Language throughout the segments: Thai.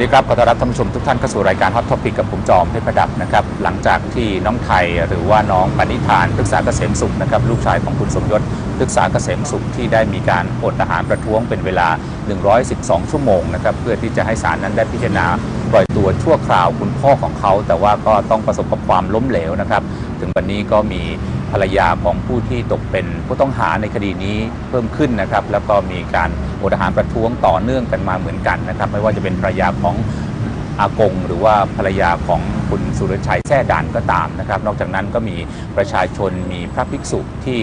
สดีครับ ขอต้อนรับท่านผู้ชมทุกท่านเข้าสู่รายการ Hot Topic กับผมจอมเพชรประดับนะครับ หลังจากที่น้องไทยหรือว่าน้องปณิธานพฤกษาเกษมสุขนะครับ ลูกชายของคุณสมยศพฤกษาเกษมสุขที่ได้มีการอดอาหารประท้วงเป็นเวลา 112 ชั่วโมงนะครับ เพื่อที่จะให้ศาลนั้นได้พิจารณาปล่อยตัวชั่วคราวคุณพ่อของเขา แต่ว่าก็ต้องประสบกับความล้มเหลวนะครับ ถึงวันนี้ก็มี ภรรยาของผู้ที่ตกเป็นผู้ต้องหาในคดีนี้เพิ่มขึ้นนะครับ แล้วก็มีการอดอาหารประท้วงต่อเนื่องกันมาเหมือนกันนะครับ ไม่ว่าจะเป็นภรรยาของอากงหรือว่าภรรยาของคุณสุรชัยแท่ดานก็ตามนะครับ นอกจากนั้นก็มีประชาชนมีพระภิกษุที่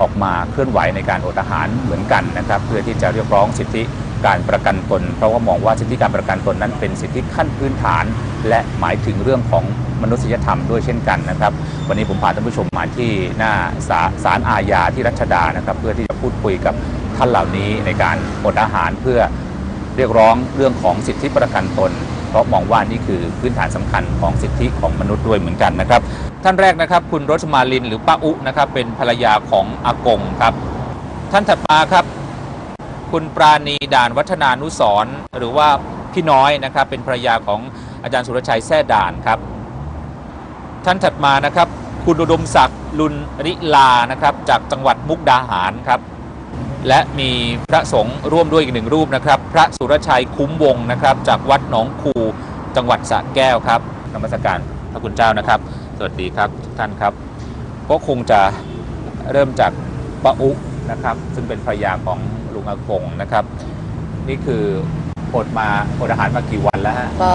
ออกมาเคลื่อนไหวในการอดอาหารเหมือนกันนะครับ เพื่อที่จะเรียกร้องสิทธิ การประกันตนเพราะว่ามองว่าสิทธิการประกันตนนั้นเป็นสิทธิขั้นพื้นฐาน และหมายถึงเรื่องของมนุษยธรรมด้วยเช่นกันนะครับ วันนี้ผมพาท่านผู้ชมมาที่หน้าศาศาลอาญาที่รัชดานะครับ เพื่อที่จะพูดคุยกับท่านเหล่านี้ในการอดอาหารเพื่อเรียกร้องเรื่องของสิทธิประกันตน เพราะมองว่านี่คือพื้นฐานสำคัญของสิทธิของมนุษย์ด้วยเหมือนกันนะครับ ท่านแรกนะครับ คุณรสมาลินหรือป้าอุนะครับเป็นภรรยาของอากงครับ ท่านถัดมาครับ คุณปราณีด่านวัฒนานุสรหรือว่าพี่น้อยนะครับ เป็นภรรยาของอาจารย์สุรชัยแท่ด่านครับ ท่านถัดมานะครับ คุณอุดมศักดิ์ลุนริลานะครับ จากจังหวัดมุกดาหารครับ และมีพระสงฆ์ร่วมด้วยอีกหนึ่งรูปนะครับ พระสุรชัยคุ้มวงศ์นะครับ จากวัดหนองคูจังหวัดสระแก้วครับนมัสการพระคุณเจ้านะครับ สวัสดีครับทุกท่านครับก็คงจะเริ่มจากปะอุนะครับ ซึ่งเป็นภรรยาของ ลุงอากงนะครับ นี่คืออดมาอดอาหารมากี่วันแล้วฮะ ก็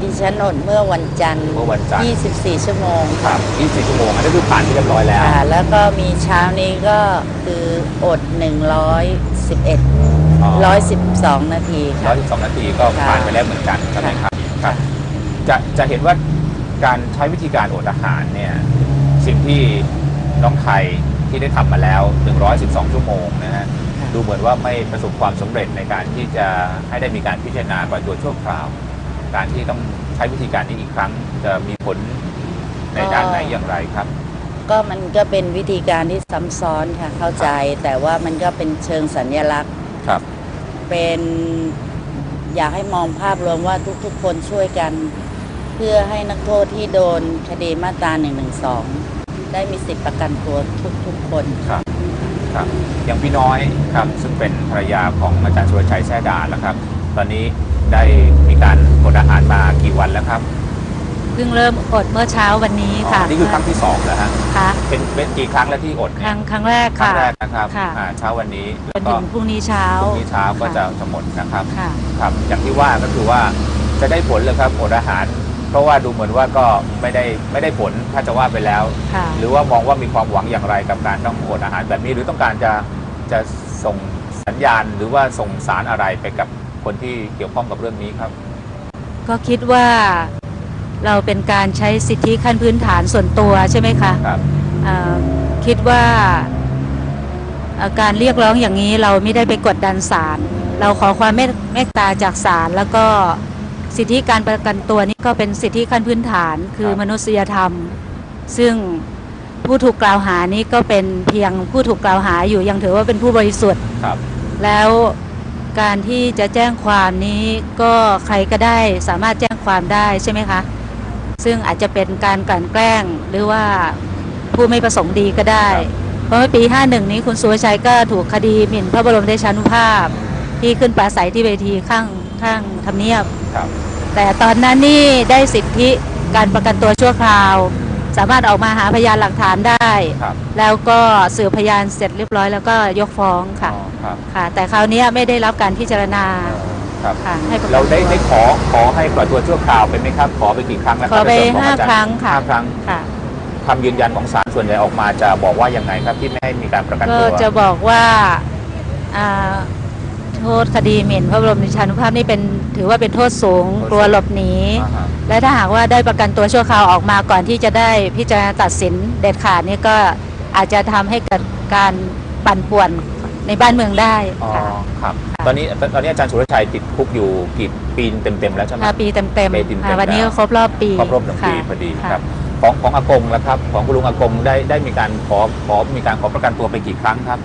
ดิฉันอดเมื่อวันจันทร์ เมื่อวันจันทร์ 24 ชั่วโมงครับ24ชั่วโมงอันนี้คือผ่านที่เรียบร้อยแล้ว ค่ะ แล้วก็มีเช้านี้ก็คืออด 111 112 นาทีค่ะ 112 นาทีก็ค่ะผ่านไปแล้วเหมือนกันใช่ไหมครับครับ จะจะเห็นว่าการใช้วิธีการอดอาหารเนี่ยสิ่งที่น้องไทยที่ได้ทำมาแล้ว 112 ชั่วโมงนะฮะ ดูเหมือนว่าไม่ประสบความสำเร็จในการที่จะให้ได้มีการพิจารณาปล่อยตัวชั่วคราว การที่ต้องใช้วิธีการนี้อีกครั้งจะมีผลในด้านไหนอย่างไรครับ ก็มันก็เป็นวิธีการที่ซ้ำซ้อนค่ะเข้าใจ แต่ว่ามันก็เป็นเชิงสัญลักษณ์ครับ เป็นอยากให้มองภาพรวมว่าทุกๆ คนช่วยกัน เพื่อให้นักโทษที่โดนคดีมาตรา112ได้มีสิทธิประกันตัวทุกๆคนครับ ครับอย่างพี่น้อยครับซึ่งเป็นภรรยาของอาจารย์สุรชัยแท่ดานแล้วครับ ตอนนี้ได้มีการอดอาหารมากี่วันแล้วครับเพิ่งเริ่มอดเมื่อเช้าวันนี้อ๋อค่ะนี่คือครั้งที่สองแล้วฮะค่ะเป็นเป็นกี่ครั้งแล้วที่อดคเนี่รั้ยงครั้งแรกครั้งค่ะแรกนะครับค่ะ อ่าเช้าวันนี้จแล้วนก็ถึงพรุ่งนี้เช้าพรุ่งนี้เช้าก็จะค่ะจะหมดนะครับ ค่ะ ครับอย่างที่ว่าก็คือว่าจะได้ผลเลยครับอดอาหาร เพราะว่าดูเหมือนว่าก็ไม่ได้ไม่ได้ผลถ้าจะว่าไปแล้ว ค่ะ หรือว่ามองว่ามีความหวังอย่างไรกับการต้องอดอาหารแบบนี้หรือต้องการจะจะส่งสัญญาณ หรือว่าส่งสารอะไรไปกับคนที่เกี่ยวข้องกับเรื่องนี้ครับ ก็คิดว่าเราเป็นการใช้สิทธิขั้นพื้นฐานส่วนตัวใช่ไหมคะครับ เอ่อคิดว่าเอ่อการเรียกร้องอย่างนี้เราไม่ได้ไปกดดันศาลเราขอความเมตเมตตาจากศาลแล้วก็ สิทธิการประกันตัวนี้ก็เป็นสิทธิขั้นพื้นฐานคือมนุษยธรรม ซึ่งผู้ถูกกล่าวหานี้ก็เป็นเพียงผู้ถูกกล่าวหาอยู่ยังถือว่าเป็นผู้บริสุทธิ์ครับ แล้วการที่จะแจ้งความนี้ก็ใครก็ได้สามารถแจ้งความได้ใช่ไหมคะ ซึ่งอาจจะเป็นการกลั่นแกล้งหรือว่าผู้ไม่ประสงค์ดีก็ได้ เพราะว่าปี 51 นี้คุณสุรชัยก็ถูกคดีหมิ่นพระบรมเดชานุภาพ ที่ขึ้นปราศัยที่เวทีข้าง ข้างทำเนียบ ครับ แต่ตอนนั้นนี่ได้สิทธิการประกันตัวชั่วคราว สามารถออกมาหาพยานหลักฐานได้ ครับแล้วก็สืบพยานเสร็จเรียบร้อยแล้วก็ยกฟ้องค่ะอ๋อครับค่ะ แต่คราวเนี้ยไม่ได้รับการพิจารณาครับ ค่ะให้ประกันเราได้ตัวได้ขอขอให้ปล่อยตัวชั่วคราวไปไหมครับ ขอไปกี่ครั้งแล้วคขรัอบไปในส่วนของห้าอาจารย์ครั้งค่ะห้าครั้งค่ะ คำยืนยันของศาลส่วนใหญ่ออกมาจะบอกว่ายังไงครับที่ไม่ให้มีการประกันก็ตัวจะบอกว่าอ่า โทษคดีหมิ่นพระบรมราชานุภาพนี่เป็นถือว่าเป็นโทษสูงกลัวหลบหนีอ่าฮะและถ้าหากว่าได้ประกันตัวชั่วคราวออกมาก่อนที่จะได้พิจารณาตัดสินเด็ดขาดนี่ก็อาจจะทำให้เกิดการปั่นป่วนในบ้านเมืองได้อ๋อค่ะครับค่ะตอนนี้ตอนนี้อาจารย์สุรชัยติดคุกอยู่กี่ปีเต็มๆแล้วใช่ไหมห้าปีเต็มปีเต็มๆๆค่ะวันนี้แล้ก็วครบรอบปีครบรอบหนึ่งปีค่ะพอดีะครับของของอากงแล้วครับ ของคุณลุงอากงได้ได้มีการขอขอมีการขอประกันตัวไปกี่ครั้งครับ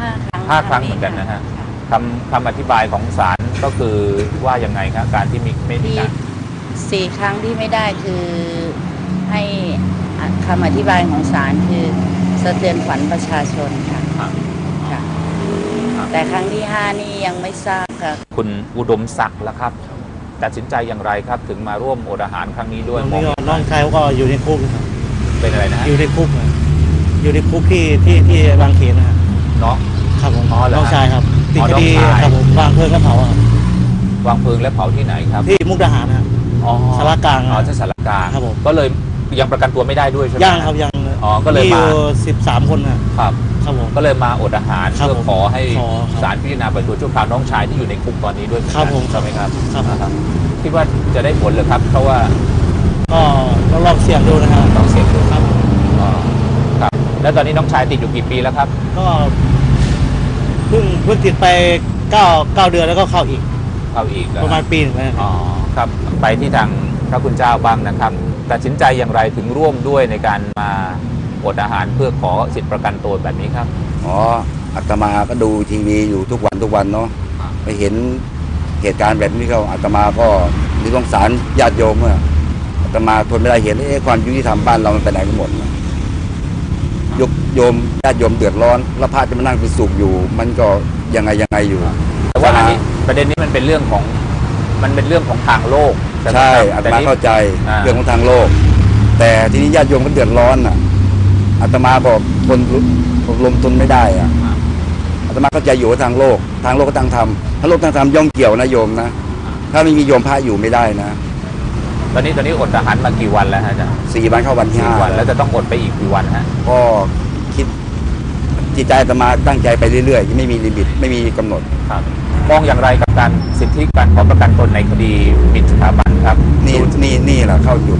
ห้าครั้งห้าครั้งเหมือนกันนะฮะ คำคำอธิบายของศาลก็คือว่ายังไงครับการที่มีไม่มีที่การสี่ครั้งที่ไม่ได้คือให้อะคำอธิบายของศาลคือสะเทือนขวัญประชาชนค่ะครับค่ะครับแต่ครั้งที่ห้านี่ยังไม่ทราบค่ะ คุณอุดมศักดิ์แล้วครับตัดสินใจอย่างไรครับ ถึงมาร่วมอดอาหารครั้งนี้ด้วยตอนมองนี้ก็น้องชายเขาก็อยู่ในคุกนะครับเป็นอะไรนะฮะอยู่ในคุกนะอยู่ในคุกที่ที่ที่บางเขนนะครับเนาะ ครับผมอ๋อเหรอน้องชายครับ ติดอ๋อคดีน้องชายครับผมวางเพลิงและเผาอะครับวางเพลิงและเผาที่ไหนครับที่มุกดาหารนะครับอ๋อสารกลางอ๋อที่สารกลางครับผมก็เลยยังประกันตัวไม่ได้ด้วยใช่ไหมย่างครับยังอ๋อก็เลยมีอมายู่สิบสามคนนะครับครับผมก็เลยมาอดอาหารครับเพื่อผมขอให้ขอครับศาลพิจารณาปล่อยตัวชั่วคราวน้องชายที่อยู่ในคุกตอนนี้ด้วยเหมือนครักับนผมใช่ไหมครับครับอ่าคิดว่าจะได้ผลเหรือครับ เพราะว่าก็ต้องลองเสี่ยงดูนะครับต้องเสี่ยงดูครับอ๋อครับ แล้วตอนนี้น้องชายติดอยู่กี่ปีแล้วครับ ก็เพิ่งเพิ่งติดไปเก้าเก้าเดือนแล้วก็เข้าอีก เข้าอีกเหอประมาณปีหนึงแล้วอ๋อครับไปที่ทางพระคุณเจ้าบ้างนะครับตัดสินใจอย่างไรถึงร่วมด้วยในการมาอดอาหารเพื่อขอสิทธิประกันตัวแบบนี้ครับ อ๋ออาตมาก็ดูทีวีอยู่ทุกวันทุกวันเนาะครับ ไปเห็นเหตุการณ์แบบนี้เขาอาตมาก็มีสงสารญาติโยมอะอาตมาทนไม่ได้เห็นเอ๊ะความยุติธรรมบ้านเรามันไปไหนกันหมดนะยก โยมญาติโยมเดือดร้อนแล้วพระจะมานั่งเป็นสุขอยู่ มันก็ยังไงยังไงอยู่ แต่ว่าอันนี้ประเด็นนี้มันเป็นเรื่องของมันเป็นเรื่องของทางโลกไหมใช่ครับอาตแต่มานี่เข้าใจอ่าเรื่องของทางโลก แต่ทีนี้ญาติโยมก็เดือดร้อนอะอาตมาบอกทนลมทนไม่ได้อะอาตมาเข้าใจอยู่ว่าทางโลก ทางโลกก็ตั้งธรรมถ้าโลกตั้งธรรมย่อมเกี่ยวนะโยมนะถ้าไม่มีโยมพระอยู่ไม่ได้นะตอนนี้ตอนนี้อดอาหารมากี่วันแล้วฮะอาจารย์สี่วันเข้าวันที่สี่ห้าวันแล้วจะต้องอดไปอีกกี่วันฮะก็คิด จิตใจอาตมาตั้งใจไปเรื่อยๆ ไม่มีลิมิตไม่มีกำหนด ครับมองอย่างไรกับการสิทธิการขอประกันตนในคดีหมิ่นสถาบันครับนี่ดูนี่นี่แหละเข้าจุด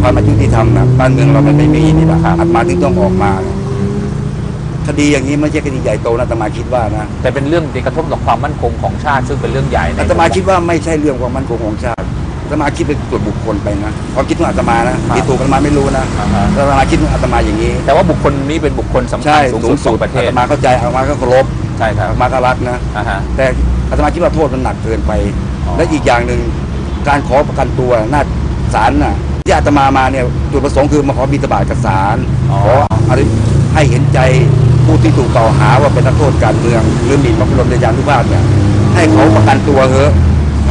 ความมายุติธรรมนะบ้านเมืองเรามันไม่มีนี่แหละอาตมาถึงต้องออกมา คดีอย่างนี้ไม่ใช่คดีใหญ่โตนะอาตมาคิดว่านะแต่เป็นเรื่องที่กระทบต่อความมั่นคงของชาติ ซึ่งเป็นเรื่องใหญ่ในอาตมาคิดว่าไม่ใช่เรื่องความมั่นคงของชาติ อาตมาคิดเป็นส่วนบุคคลไปนะความคิดของอาตมานะที่ถูกอาตมาไม่รู้นะอ่าฮะอาตมาคิดของอาตมาอย่างนี้ แต่ว่าบุคคลนี้เป็นบุคคลสำคัใช่ญสูงสูสุงดสุขอดงประเทอาศตมาเข้าใจอาตมาก็เคารพใช่ครับอาตมาก็รักนะอ่าฮะแต่อาตมาคิดว่าโทษมันหนักเกินไปอ๋อและอีกอย่างหนึ่งการขอประกันตัวน่าศาลน่ะที่อาตมามาเนี่ยจุดประสงค์คือมาขอบิณฑบาตกับศาลขออะไรให้เห็นใจผู้ที่ถูกกล่าวหาว่าเป็นนักโทษการเมืองหรือหมิ่นพระบรมราชานุภาพเนี่ยให้เขาประกันตัวเถอะ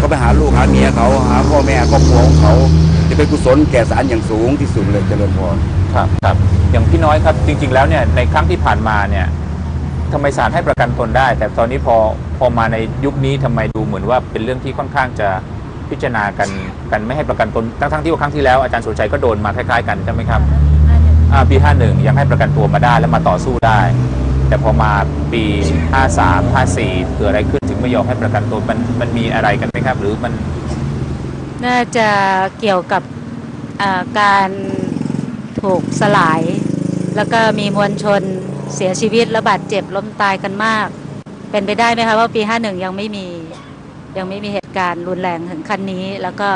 เขาไปหาลูกหาเมียเขาหาพ่อแม่ครอบครัวของเขา จะเป็นกุศลแก่ศาลอย่างสูงที่สุดเลยเจริญพรครับครับอย่างพี่น้อยครับจริง ๆ แล้วเนี่ยในครั้งที่ผ่านมาเนี่ยทำไมศาลให้ประกันตนได้ แต่ตอนนี้พอพอมาในยุคนี้ทำไมดูเหมือนว่าเป็นเรื่องที่ค่อนข้างจะพิจารณากันกันไม่ให้ประกันตนทั้งทั้งๆที่ว่าครั้งที่แล้วอาจารย์สุรชัยก็โดนมาคล้ายๆกันใช่ไหมครับอ่าปี51ยังให้ประกันตัวมาได้แล้วมาต่อสู้ได้ แต่พอมาปี 53 54 เกิดอะไรขึ้นถึงไม่ยอมให้ประกันตัวมันมันมีอะไรกันไหมครับ หรือมันน่าจะเกี่ยวกับการถูกสลาย แล้วก็มีมวลชนเสียชีวิตและบาดเจ็บล้มตายกันมาก เป็นไปได้ไหมคะว่าปี 51 ยังไม่มียังไม่มีเหตุการณ์รุนแรงถึงขั้นนี้ แล้วก็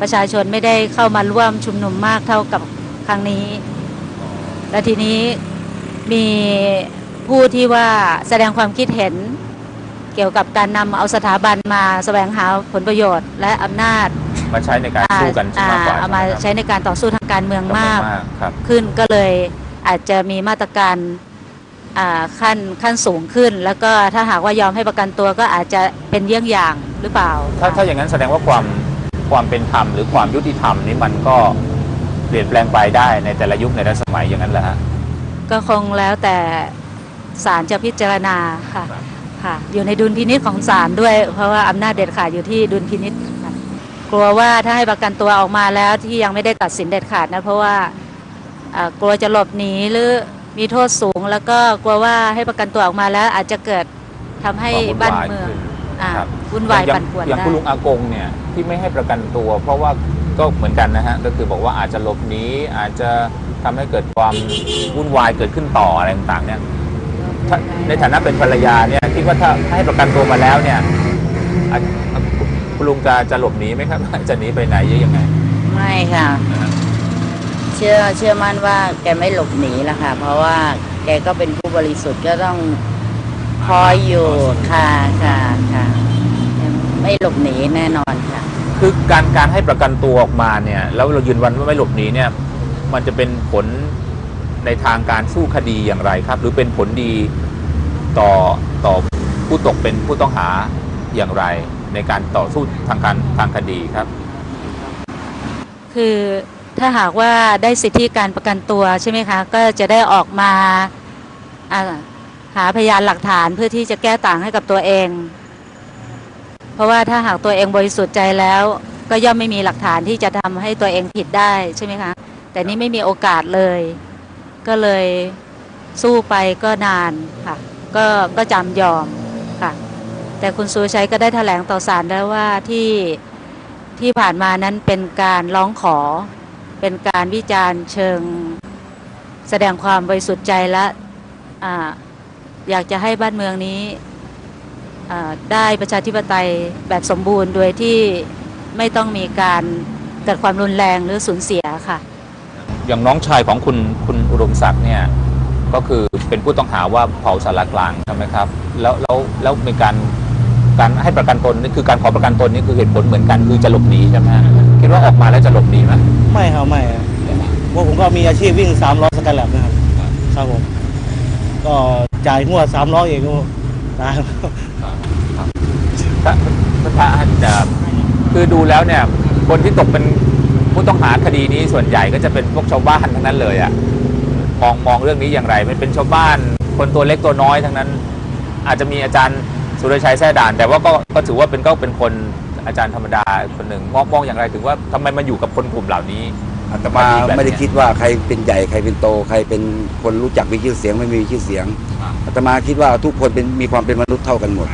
ประชาชนไม่ได้เข้ามาร่วมชุมนุมมากเท่ากับครั้งนี้ และทีนี้มี ผู้ที่ว่าแสดงความคิดเห็นเกี่ยวกับการนำเอาสถาบันมาแสวงหาผลประโยชน์ และอำนาจมาใช้ในการสู้กันอ่มากกว่าเอามาช่ไหครับใช้ในการต่อสู้ทางการเมืองมากครับขึ้นก็เลยอาจจะมีมาตรการอ่าขั้นขั้นสูงขึ้น แล้วก็ถ้าหากว่ายอมให้ประกันตัวก็อาจจะเป็นเยี่ยงอย่างหรือเปล่า ถ้าถ้าอย่างนั้นแสดงว่าความความเป็นธรรมหรือความยุติธรรมนี้มันก็เปลี่ยนแปลงไปได้ในแต่ละยุคในแต่ละสมัยอย่างนั้นแหละฮะก็คงแล้วแต่ ศาลจะพิจารณาค่ะค่ะ อยู่ในดุลพินิษของศาลด้วย เพราะว่าอำนาจเด็ดขาดอยู่ที่ดุลพินิษค่ะกลัวว่าถ้าให้ประกันตัวออกมาแล้วที่ยังไม่ได้ตัดสินเด็ดขาดนะเพราะว่าอ่ากลัวจะหลบหนีหรือมีโทษสูง แล้วก็กลัวว่าให้ประกันตัวออกมาแล้ว อาจจะเกิดทำให้ความวุ่นบ้านวายเมืองขึ้นอ่าครับวุ่นวายอย่งปั่นป่วนอย่างได้คุณลุงอากงเนี่ยที่ไม่ให้ประกันตัว เพราะว่าก็เหมือนกันนะฮะก็คือบอกว่าอาจจะหลบหนีอาจจะทำให้เกิดความวุ่นวายเกิดขึ้นต่ออะไรต่างๆเนี่ยถ้า ในฐานะเป็นภรรยาเนี่ยคิดว่าถ้าให้ประกันตัวมาแล้วเนี่ยอะคุณลุงจะจะหลบหนีไหมครับ จะหนีไปไหนหรือยังไง ไม่ค่ะ เชื่อเชื่อมั่นว่าแกไม่หลบหนีละค่ะ เพราะว่าแกก็เป็นผู้บริสุทธิ์ก็ต้องคอยอยู่ค่ะค่ะค่ะไม่ไม่หลบหนีแน่นอนค่ะ คือการการให้ประกันตัวออกมาเนี่ย แล้วเรายืนวันว่าไม่หลบหนีเนี่ย มันจะเป็นผล ในทางการสู้คดีอย่างไรครับ หรือเป็นผลดีต่อต่อผู้ตกเป็นผู้ต้องหาอย่างไร ในการต่อสู้ทางการทางคดีครับ คือถ้าหากว่าได้สิทธิการประกันตัวใช่ไหมคะก็จะได้ออกมาหาพยานหลักฐานเพื่อที่จะแก้ต่างให้กับตัวเอง เพราะว่าถ้าหากตัวเองบริสุทธิ์ใจแล้ว ก็ย่อมไม่มีหลักฐานที่จะทำให้ตัวเองผิดได้ใช่ไหมคะแต่นี่ไม่มีโอกาสเลย ก็เลยสู้ไปก็นานค่ะ ก็ก็จำยอมค่ะ แต่คุณสุรชัยก็ได้แถลงต่อศาลแล้วว่าที่ที่ผ่านมานั้นเป็นการร้องขอ เป็นการวิจารณ์เชิงแสดงความบริสุทธิ์ใจและออยากจะให้บ้านเมืองนี้ได้ประชาธิปไตยแบบสมบูรณ์โดยที่ไม่ต้องมีการเกิดความรุนแรงหรือสูญเสียค่ะ อย่างน้องชายของคุณคุณอุดมศักดิ์เนี่ยก็คือเป็นผู้ต้องหาว่าเผาสารกลางใช่ไหมครับ แล้วแล้วแล้วมีการการให้ประกันตนนี่คือการขอประกันตนนี่คือเหตุผลเหมือนกันคือจะหลบหนีใช่ไหมฮะคิดว่าออกมาแล้วจะหลบหนีไหมไม่ครับไม่ครับเพราะผมก็มีอาชีพวิ่งสามล้อสกัดแลบนะครับครับผมก็จ่ายงวดสามล้อเองก็ได้ถ้าถ้าจะคือดูแล้วเนี่ยคนที่ตกเป็น ผู้ต้องหาคดีนี้ส่วนใหญ่ก็จะเป็นพวกชาวบ้านทั้งนั้นเลยอะมองมองเรื่องนี้อย่างไรมันเป็นชาวบ้าน คนตัวเล็กตัวน้อยทั้งนั้น อาจจะมีอาจารย์สุรชัยแท่ด่าน แต่ว่าก็ก็ถือว่าเป็นก็เป็นคนอาจารย์ธรรมดาคนหนึ่งมองมองอย่างไรถึงว่าทำไมมาอยู่กับคนกลุ่มเหล่านี้อาตมาคดีแบบเนี้ยไม่ได้คิดว่าใครเป็นใหญ่ใครเป็นโต ใครเป็นคนรู้จักมีชื่อเสียงไม่มีชื่อเสียงอาตมาคิดว่าทุกคนเป็นมีความเป็นมนุษย์เท่ากันหมด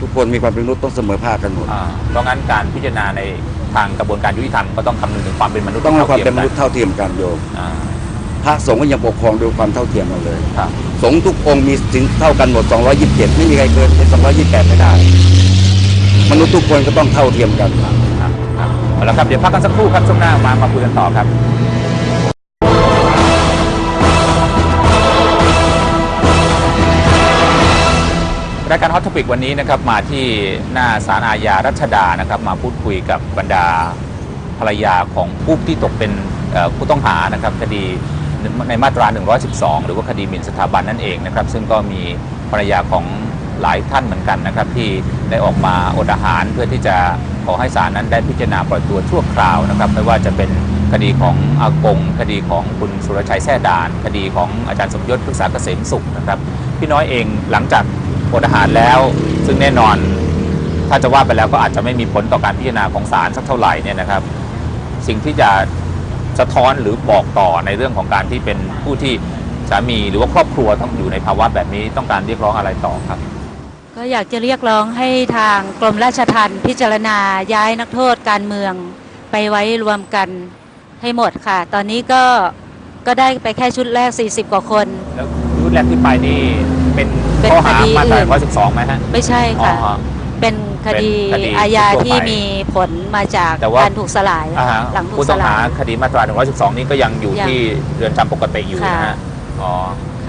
ทุกคนมีความเป็นมนุษย์ต้องเสมอภาคกันหมด อ่าเพราะงั้นการพิจารณาในทางกระบวนการยุติธรรมก็ต้องคำนึงถึงความเป็นมนุษย์ต้องมีท่ความเป็นมกันุษย์เท่าเทียมกันโยมอ่าพระสงฆ์ก็ยังปกครองด้วยความเท่าเทียมกันเลย ครับสงฆ์ทุกองค์มีสินเท่ากันหมด 227 ไม่มีใครเกินเป็น228 ไม่ได้ มนุษย์ทุกคนก็ต้องเท่าเทียมกัน ครับครับเอาละครับเดี๋ยวพักกันสักครู่ครับช่วงหน้ามามาคุยกันต่อครับ รายการฮอต o ปิกวันนี้นะครับมาที่หน้าศาลอาญารัชดานะครับมาพูดคุยกับบรรดาภรรยาของผู้ที่ตกเป็นผู้ต้องหานะครับคดีในมาตรา 112 หรือว่าคดีหมิ่นสถาบันนั่นเองนะครับซึ่งก็มีภรรยาของหลายท่านเหมือนกันนะครับที่ได้ออกมาอดอาหารเพื่อที่จะขอให้ศาลนั้นได้พิจารณาปล่อยตัวชั่วคราวนะครับไม่ว่าจะเป็นคดีของอากง คดีของคุณสุรชัยแท่ด่าน คดีของอาจารย์สมยศพฤกษาเกษมสุขนะครับพี่น้อยเองหลังจาก อดอาหารแล้ว ซึ่งแน่นอนถ้าจะว่าไปแล้วก็อาจจะไม่มีผลต่อการพิจารณาของศาลสักเท่าไหร่เนี่ยนะครับ สิ่งที่จะสะท้อนหรือบอกต่อในเรื่องของการที่เป็นผู้ที่สามีหรือว่าครอบครัวต้องอยู่ในภาวะแบบนี้ต้องการเรียกร้องอะไรต่อครับ ก็อยากจะเรียกร้องให้ทางกรมราชทัณฑ์พิจารณาย้ายนักโทษการเมืองไปไว้รวมกันให้หมดค่ะ ตอนนี้ก็ก็ได้ไปแค่ชุดแรก 40 กว่าคน แล้วรุ่นแรกที่ไปนี่ เป็นเป็นข้อหาคดีมาตราอื่น112ไหมฮะไม่ใช่อ๋อค่ะเป็นคดีเป็นคดีอาญาทั่วไปที่มีผลมาจากแต่ว่าการถูกสลายอ่าฮะหลังถูผู้กสต้องหาลายคดีมาตรา112 นี่ก็ยังอยู่ยังที่เรือนจำปกติอยู่นะค่ะฮะอ๋อ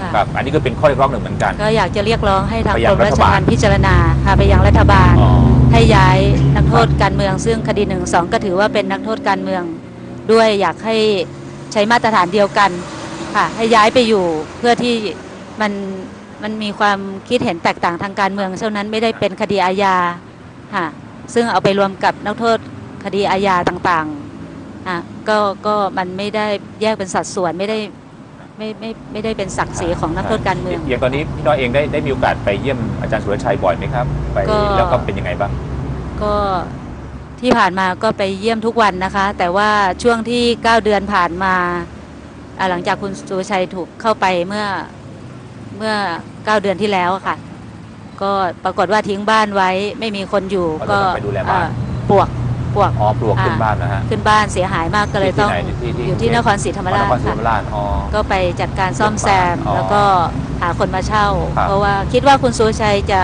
ค่ะครับอันนี้ก็เป็นข้อเรียกร้องหนึ่งเหมือนกัน ก็อยากจะเรียกร้องให้ทางไปกยัรงมรัราฐชบาลทัณฑ์พิจารณาค่ะไปยังรัฐบาลอ๋อให้ย้ายนักโทษการเมืองซึ่งคดีหนึ่งสองก็ถือว่าเป็นนักโทษการเมือง ด้วยอยากให้ใช้มาตรฐานเดียวกันค่ะให้ย้ายไปอยู่เพื่อที่มัน มันมีความคิดเห็นแตกต่างทางการเมืองเท่านั้นไม่ได้เป็นคดีอาญาค่ะซึ่งเอาไปรวมกับนักโทษคดีอาญาต่างๆอะก็ก็มันไม่ได้แยกเป็นสัดส่วนไม่ได้ไม่ไม่ไม่ได้เป็นศักดิ์ศรีของนักโทษการเมือง อย่างตอนนี้พี่น้อยเองได้ได้มีโอกาสไปเยี่ยมอาจารย์สุรชัยบ่อยไหมครับ ไปก็ แล้วก็เป็นยังไงบ้าง ก็ที่ผ่านมาก็ไปเยี่ยมทุกวันนะคะ แต่ว่าช่วงที่ 9 เดือนผ่านมาอ่าหลังจากคุณสุรชัยถูกเข้าไปเมื่อ เมื่อ9เดือนที่แล้วอะค่ะ ก็ปรากฏว่าทิ้งบ้านไว้ไม่มีคนอยู่อ๋อก็ต้องไปดูแลบ้าน อ่าปลวกปลวกอ๋อปลวกขึ้นอ่าบ้านนะฮะขึ้นบ้านเสียหายมากก็เลยที่ต้องไหนที่ที่อยู่ที่นครศรีธรรมราชนครศรีธรค่ะ รมราชอ๋อ ก็ไปจัดการซ่อมแซมอ๋อแล้วก็หาคนมาเช่า ครับเพราะว่าคิดว่าคุณสุรชัยจะ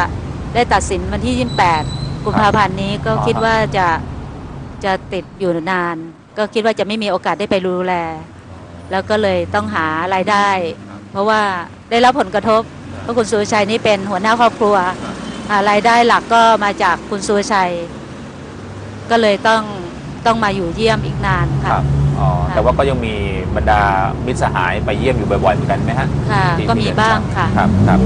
ได้ตัดสินวันที่ 28 กุมภาพันธ์นี้ก็อ๋อ คิดว่าจะจะติดอยู่นาน ก็คิดว่าจะไม่มีโอกาสได้ไปดูแล แล้วก็เลยต้องหารายได้ เพราะว่าได้รับผลกระทบเพราะคุณสุรชัยนี่เป็นหัวหน้าครอบครัวหารายได้หลักก็มาจากคุณสุรชัย ก็เลยต้องต้องมาอยู่เยี่ยมอีกนานคค่ะรับอ๋อแต่ว่าก็ยังมีบรรดามิตรสหายไปเยี่ยมอยู่บ่อยๆเหมือนกันไหมฮะค่ะที่ก็มีที่เรือนจำบ้างค่ะครับครับ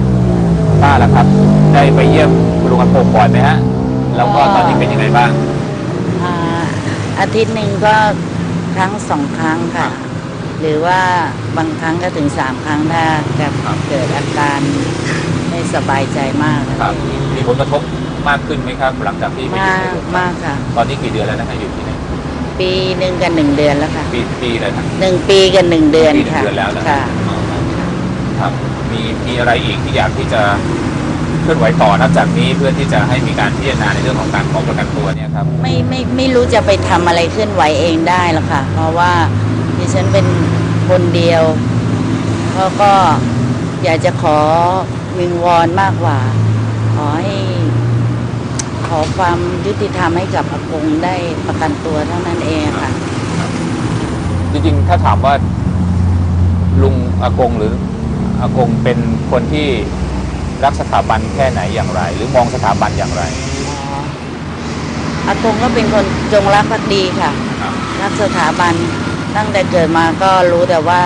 ป้าล่ะครับ ได้ไปเยี่ยมคุณลุงอากงบ่อยไหมฮะแล้วก็ตอนนี้เป็นยังไงบ้างอ่าอาทิตย์หนึ่งก็ครั้งสองครั้งค่ะ หรือว่าบางครั้งก็ถึงสามครั้งถ้าจะเกิดอาการไม่สบายใจมากครับมีผลกระทบมากขึ้นไหมครับ หลังจากที่ไปอยู่มากในเรือนจำมากค่ะ ตอนนี้กี่เดือนแล้วนะครับอยู่ที่ไหนปีหนึ่งกับหนึ่งเดือนแล้วค่ะปีปีเลยนะหนึ่งปีกับหนึ่งเดือนปีหนึ่งค่ะเดือนแล้วนะค่ะ อ๋อครับมีมีอะไรอีกที่อยากที่จะเคลื่อนไหวต่อนอกจากนี้เพื่อที่จะให้มีการพิจารณาในเรื่องของการขอประกันตัวเนี่ยครับ ไม่ไม่ไม่รู้จะไปทำอะไรเคลื่อนไหวเองได้หรอกค่ะ เพราะว่า ดิฉันเป็นคนเดียวเขาก็อยากจะขอวิงวอนมากกว่า ขอให้ ขอความยุติธรรมให้กับอากงได้ประกันตัวเท่านั้นเองค่ะ จริงๆ ถ้าถามว่าลุงอากงหรืออากงเป็นคนที่รักสถาบันแค่ไหนอย่างไร หรือมองสถาบันอย่างไรอากงก็เป็นคนจงรักภักดีค่ะครับรักสถาบัน ตั้งแต่เกิดมาก็รู้แต่ว่า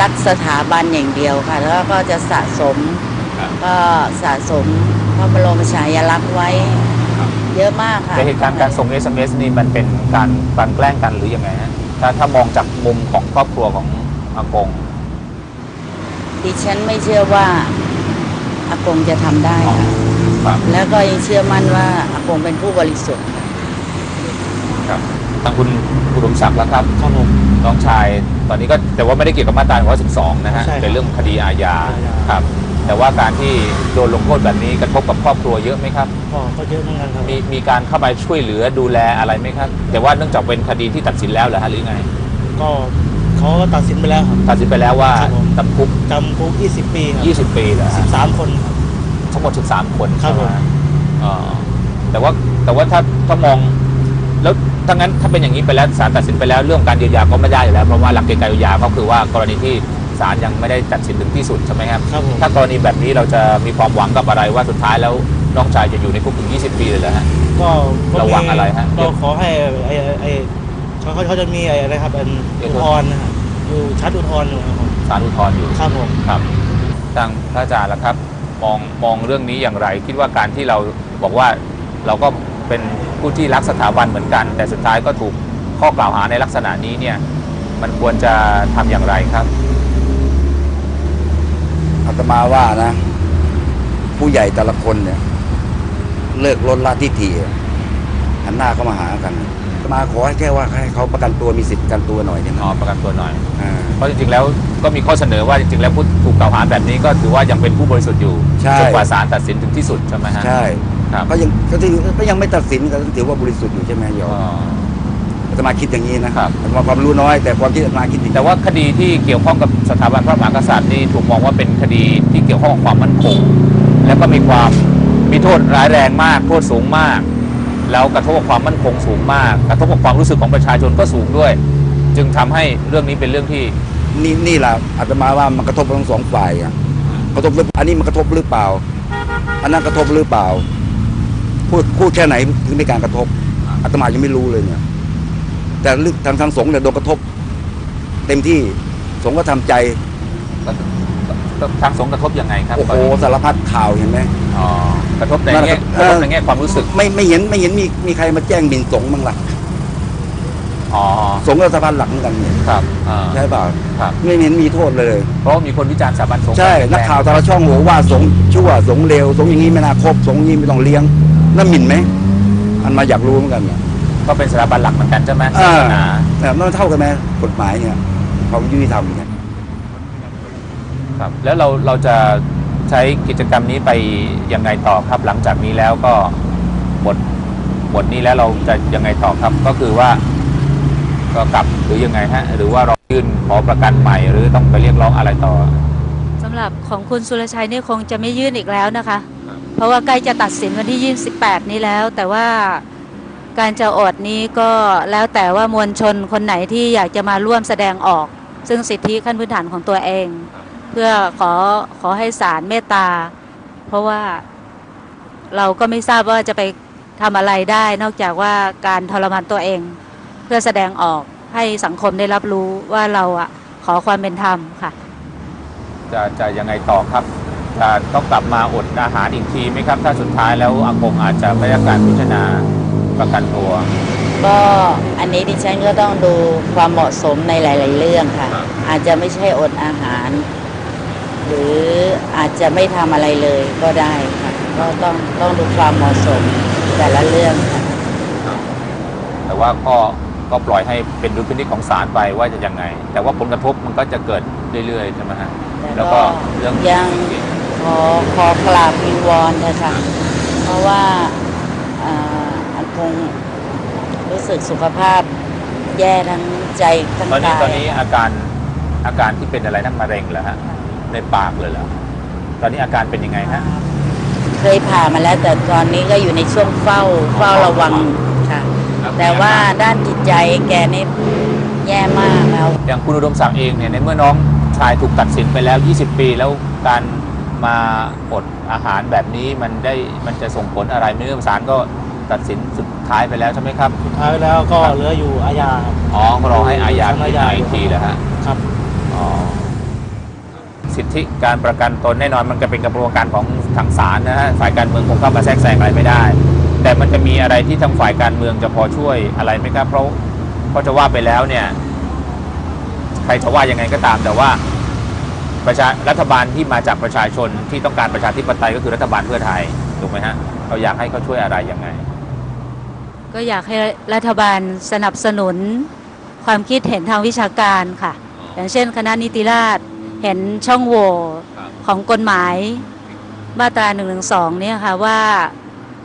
รักสถาบันอย่างเดียวค่ะ แล้วก็จะสะสมครับก็สะสมพระบรมฉายาลักษณ์ไว้ครับเยอะมากค่ะแต่เหตุการณ์การส่ง SMS นี่มันเป็นการกลั่นแกล้งกันหรือยังไงฮะถ้าถ้ามองจากมุมของครอบครัวของอากงดิฉันไม่เชื่อว่าอากงจะทำได้ค่ะครับแล้วก็ยังเชื่อมั่นว่าอากงเป็นผู้บริสุทธิ์ครับ ทางคุณอุดมศักดิ์แล้วครับครับผมน้องชาย ตอนนี้ก็แต่ว่าไม่ได้เกี่ยวกับมาตรา112นะฮะใช่ครับเป็นเรื่องคดีอาญาอาญา ครับ แต่ว่าการที่โดนลงโทษแบบนี้กระทบกับครอบครัวเยอะไหมครับ ก็ก็เยอะเหมือนกันครับมีมีการเข้ามาช่วยเหลือดูแลอะไรไหมครับ แต่ว่าเนื่องจากเป็นคดีที่ตัดสินแล้วเหรอฮะหรือไง ก็เขาก็ตัดสินไปแล้วครับ ตัดสินไปแล้วว่าครับผม จำคุก จำคุก20 ปีครับ20 ปีเหรอฮะ 13 คนครับ ทั้งหมด 13 คนครับใช่ไหผมอ๋อแต่ว่าแต่ว่าถ้าถ้ามองแล้ว ถ้างั้นถ้าเป็นอย่างนี้ไปแล้วศาลตัดสินไปแล้วเรื่องการเยียวยาก็ไม่ได้อยู่แล้วเพราะว่าหลักเกณฑ์การเยียวยาก็คือว่ากรณีที่ศาลยังไม่ได้ตัดสินถึงที่สุดใช่ไหมครับ ครับผมถ้ากรณีแบบนี้เราจะมีความหวังกับอะไรว่าสุดท้ายแล้วน้องชายจะอยู่ในคุกถึง 20 ปีเลยเหรอฮะ ก็ก็ระวังอะไรฮะก็ขอให้ไอ้ไอ้ไอ้เขาเขาเขาจะมีไอ้อะไรครับเป็นเดี๋ยวอุทธรณ์นะครับอยู่ชั้นอุทธรณ์อยู่ครับผมศาลอุทธรณ์อยู่ ครับผม ครับทางพระอาจารย์ล่ะครับ มองมองเรื่องนี้อย่างไร คิดว่าการที่เราบอกว่าเราก็เป็น ผู้ที่รักสถาบันเหมือนกัน แต่สุดท้ายก็ถูกข้อกล่าวหาในลักษณะนี้เนี่ยมันควรจะทำอย่างไรครับอาตมาว่านะ ผู้ใหญ่แต่ละคนเนี่ย เลิกลดละทิฐิหันหน้าเข้ามาหากันอาตมาขอให้แค่ว่าให้เขาประกันตัวมีสิทธิ์ประกันตัวหน่อยเนี่ยอ๋อประกันตัวหน่อยอ่าเพราะจริงๆแล้วก็มีข้อเสนอว่าจริงๆแล้วผู้ถูกกล่าวหาแบบนี้ก็ถือว่ายังเป็นผู้บริสุทธิ์อยู่ใช่จนกว่าศาลตัดสินถึงที่สุดใช่ไหมฮะใช่ ครับก็ยังก็ถือก็ยังไม่ตัดสินก็ถือว่าบริสุทธิ์อยู่ใช่ไหมโยอ๋มออาตมาคิดอย่างนี้นะครับอาตมาความรู้น้อย แต่ความคิดอาตมาคิดอย่างนี้แต่ว่าคดีที่เกี่ยวข้องกับสถาบันพระมหากษัตริย์นี่ถูกมองว่าเป็นคดีที่เกี่ยวข้องกับความมั่นคง แล้วก็มีความมีโทษร้ายแรงมาก โทษสูงมาก แล้วกระทบกับความมั่นคงสูงมาก กระทบกับความรู้สึกของประชาชนก็สูงด้วย จึงทำให้เรื่องนี้เป็นเรื่องที่นี่นี่แหละอาตมาว่ามันกระทบทั้งสองฝ่ายอะกระทบหรืออันนี้มันกระทบหรือเปล่า อันนั้นกระทบหรือเปล่า พูดพูดแค่ไหนถึงมีการกระทบอาตมายังไม่รู้เลยเนี่ย แต่เรื่องทางทางสงฆ์เนี่ยโดนกระทบ เต็มที่สงฆ์ก็ทำใจทางสงฆ์กระทบยังไงครับโอ้โหกรณีสารพัดข่าวเห็นไหมอ๋อกระทบในนั่นแหแง่ละกระทบเออในแง่ความรู้สึก ไม่ไม่เห็นไม่เห็นมีมีใครมาแจ้งหมิ่นสงฆ์บ้างล่ะอ๋อสงฆ์ก็สะพานหลักเหมือนกันเนี่ยครับอ่าใช่เปล่าครับไม่เห็นมีโทษเลย เพราะว่ามีคนวิจารณ์สถาบันสงฆ์ใช่แรงๆนักข่าวแต่ละช่องโหว่าสงฆ์ชั่วสงฆ์เลวสงฆ์อย่างนี้ไม่น่าคบสงฆ์อย่างนี้ไม่ต้องเลี้ยง นั่นหมิ่นไหมอันมาอยากรู้เหมือนกันเนี่ยก็เป็นสถาบันหลักเหมือนกันใช่ไหมอ่าศาสนาแต่มันเท่ากันไหมกฎหมายเนี่ยความยุติธรรมเนี่ยครับแล้วเราเราจะใช้กิจกรรมนี้ไปยังไงต่อครับ หลังจากนี้แล้วก็หมดหมดนี้แล้วเราจะยังไงต่อครับก็คือว่า ก็กลับหรือยังไงฮะหรือว่าเรายื่นขอประกันใหม่ หรือต้องไปเรียกร้องอะไรต่อสำหรับของคุณสุรชัยนี่คงจะไม่ยื่นอีกแล้วนะคะเพ ราะว่าใกล้จะตัดสินวันที่ 28 นี้แล้ว แต่ว่าการจะอดนี้ก็แล้วแต่ว่ามวลชนคนไหนที่อยากจะมาร่วมแสดงออก ซึ่งสิทธิขั้นพื้นฐานของตัวเอง เพื่อขอขอให้ศาลเมตตา เพราะว่าเราก็ไม่ทราบว่าจะไปทำอะไรได้ นอกจากว่าการทรมานตัวเอง เพื่อแสดงออกให้สังคมได้รับรู้ว่าเราอะขอความเป็นธรรมค่ะ จะจะยังไงต่อครับ จะต้องกลับมาอดอาหารอีกทีไหมครับ ถ้าสุดท้ายแล้วอากงอาจจะไม่ได้รับการพิจารณาประกันตัว ก็อันนี้ดิฉันก็ต้องดูความเหมาะสมในหลาย ๆ เรื่องค่ะ ครับ อาจจะไม่ใช่อดอาหาร หรืออาจจะไม่ทำอะไรเลยก็ได้ค่ะก็ต้องต้องดูความเหมาะสมแต่ละเรื่องค่ะ แต่ว่าก็ก็ปล่อยให้เป็นดุลพินิจของศาลไปว่าจะยังไง แต่ว่าผลกระทบมันก็จะเกิดเรื่อยๆใช่ไหมฮะแต่แล้วก็ก็เรื่องยัง ขอขอกราบวิงวอนเถอะค่ะ เพราะว่าอ่าอันคงรู้สึกสุขภาพแย่ทั้งใจทั้งตอนนี้กายตอนนี้อาการอาการที่เป็นอะไรนั่นมะเร็งเหรอฮะในปากเลยเหรอตอนนี้อาการเป็นยังไงฮะเคยผ่ามาแล้ว แต่ตอนนี้ก็อยู่ในช่วงเฝ้าเฝ้าระวังค่ะ แต่ว่าด้านจิตใจแกนี่แย่มากแล้วอย่างคุณอุดมศักดิ์เองเนี่ยในเมื่อน้องชายถูกตัดสินไปแล้ว 20 ปีแล้วการ มาอดอาหารแบบนี้มันได้มันจะส่งผลอะไรไหมเรื่องศาลก็ตัดสินสุดท้ายไปแล้วใช่ไหมครับ สุดท้ายแล้วก็ครับ เหลืออยู่อาญาครับอ๋อก็รอให้อาญาอาพิจารญาณาอีกทีเหรอฮะ ครับ อ๋อสิทธิการประกันตนแน่นอนมันก็เป็นกระบวนการของทางศาลนะฮะฝ่ายการเมืองคงเข้ามาแทรกแซงอะไรไม่ได้ แต่มันจะมีอะไรที่ทางฝ่ายการเมืองจะพอช่วยอะไรไหมครับเพราะเพราะจะว่าไปแล้วเนี่ย ใครจะว่ายังไงก็ตามแต่ว่า ประชารัฐบาลที่มาจากประชาชนที่ต้องการประชาธิปไตยก็คือรัฐบาลเพื่อไทยถูกไหมฮะเราอยากให้เขาช่วยอะไรยังไง ก็อยากให้รัฐบาลสนับสนุนความคิดเห็นทางวิชาการค่ะ อย่างเช่น คณะนิติราษฎร์เห็นช่องโหว่ครับของกฎหมายมาตรา1นึเนี่ยค่ะว่า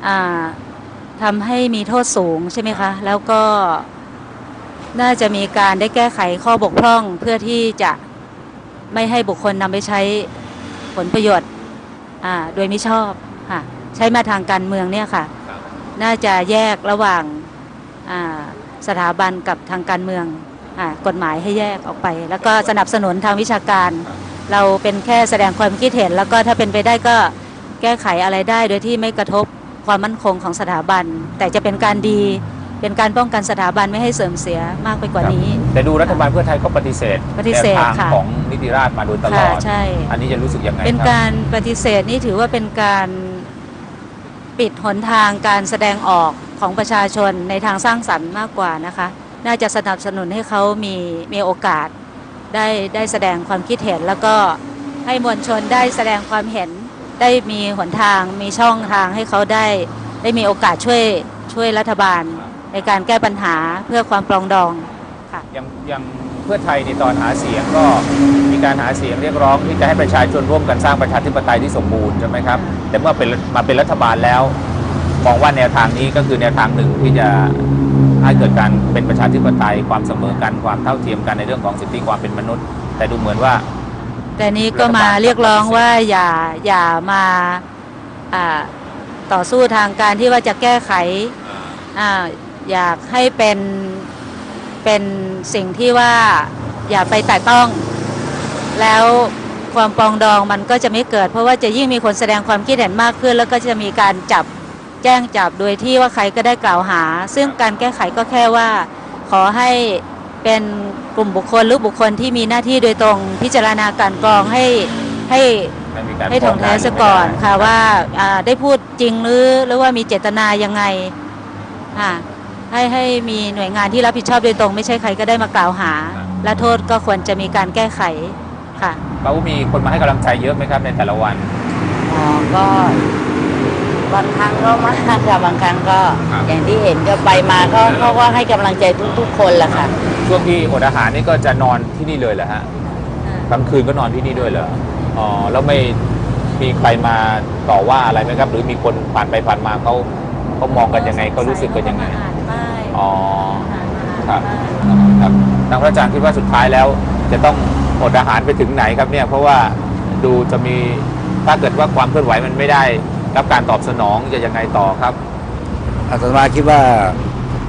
อ่าทำให้มีโทษสูงใช่ไหมคะ แล้วก็น่าจะมีการได้แก้ไขข้อบกพร่องเพื่อที่จะ ไม่ให้บุคคลนำไปใช้ผลประโยชน์อ่าโดยไม่ชอบค่ะใช้มาทางการเมืองเนี่ยค่ะ น่าจะแยกระหว่างอ่าสถาบันกับทางการเมืองอากฎหมายให้แยกออกไป แล้วก็สนับสนุนทางวิชาการ เราเป็นแค่แสดงความคิดเห็น แล้วก็ถ้าเป็นไปได้ก็แก้ไขอะไรได้โดยที่ไม่กระทบความมั่นคงของสถาบัน แต่จะเป็นการดี เป็นการป้องกันสถาบันไม่ให้เสื่อมเสียมากไปกว่านี้ แต่ดูรัฐบาลเพื่อไทยก็ปฏิเสธปฏิเสธแนวทางค่ะของนิติราษฎร์มาโดยตลค่ะอดใช่ อันนี้จะรู้สึกยังไงเป็นครับการปฏิเสธนี่ถือว่าเป็นการปิดหนทางการแสดงออกของประชาชนในทางสร้างสรรค์มากกว่านะคะ น่าจะสนับสนุนให้เขามีมีโอกาสได้ได้แสดงความคิดเห็น แล้วก็ให้มวลชนได้แสดงความเห็นได้มีหนทางมีช่องทางให้เขาได้ได้มีโอกาสช่วยช่วยรัฐบาล ในการแก้ปัญหาเพื่อความปรองดองค่ะอย่างอย่างเพื่อไทยในตอนหาเสียงก็มีการหาเสียงเรียกร้องที่จะให้ประชาชนร่วมกันสร้างประชาธิปไตยที่สมบูรณ์ใช่ไหมครับแต่เมื่อเป็นมาเป็นรัฐบาลแล้วมองว่าแนวทางนี้ก็คือแนวทางหนึ่งที่จะให้เกิดการเป็นประชาธิปไตยความเสมอกันความเท่าเทียมกันในเรื่องของสิทธิความเป็นมนุษย์ แต่ดูเหมือนว่า แต่นี้ก็มาเรียกร้องว่าอย่าอย่ามาอ่าต่อสู้ทางการที่ว่าจะแก้ไข อยากให้เป็นเป็นสิ่งที่ว่าอย่าไปแตะต้อง แล้วความปองดองมันก็จะไม่เกิด เพราะว่าจะยิ่งมีคนแสดงความคิดเห็นมากขึ้น แล้วก็จะมีการจับแจ้งจับโดยที่ว่าใครก็ได้กล่าวหา ซึ่งการแก้ไขก็แค่ว่า ขอให้เป็นกลุ่มบุคคลหรือบุคคลที่มีหน้าที่โดยตรงพิจารณาการกรองให้ให้ให้ถ่องแท้ซะก่อนค่ะว่าอ่าได้พูดจริงหรือหรือว่ามีเจตนายังไงค่ะ ให้ให้มีหน่วยงานที่รับผิดชอบโดยตรง ไม่ใช่ใครก็ได้มากล่าวหา และโทษก็ควรจะมีการแก้ไขค่ะเขามีคนมาให้กำลังใจเยอะไหมครับในแต่ละวัน อ๋อก็บางครั้งก็มากค่ะบางครั้งก็ครับ อย่างที่เห็นก็ไปมาก็เขาก็ให้กำลังใจทุก ๆ คนแหละค่ะช่วงที่อดอาหารนี่ก็จะนอนที่นี่เลยเหรอฮะกลางคืนก็นอนที่นี่ด้วยเหรออ๋อแล้วไม่มีใครมาต่อว่าอะไรไหมครับ หรือมีคนผ่านไปผ่านมาเขา เขามองกันยังไงเขารู้สึกกันยังไงอ๋อครับครับทางพระอาจารย์คิดว่าสุดท้ายแล้ว จะต้องอดอาหารไปถึงไหนครับเนี่ย เพราะว่าดูจะมีถ้าเกิดว่าความเคลื่อนไหวมันไม่ได้ รับการตอบสนองจะยังไงต่อครับ อาตมาคิดว่า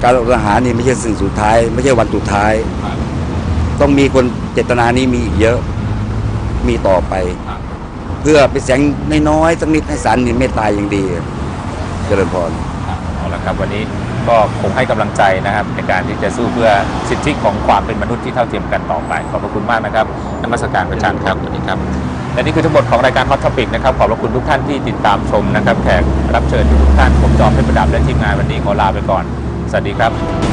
การอดอาหารนี่ไม่ใช่สิ่งสุดท้าย ไม่ใช่วันสุดท้ายครับต้องมีคนเจตนานี้มีอีกเยอะมีต่อไปครับเพื่อพื่อเป็นแสงน้อยๆสักนิดให้ศาลมีเมตตาอย่างดี เจริญพร เอาละครับ วันนี้ก็คงให้กำลังใจนะครับ ในการที่จะสู้เพื่อสิทธิของความเป็นมนุษย์ที่เท่าเทียมกันต่อไป ขอบพระคุณมากนะครับนมัสการพระอาจารย์ครับสวัสดีครับและนี่คือทั้งหมดของรายการ Hot Topic นะครับขอบพระคุณทุกท่านที่ติดตามชมนะครับ แขกรับเชิญทุกท่านผมจอมเพชรประดับและทีมงานวันนี้ขอลาไปก่อนสวัสดีครับ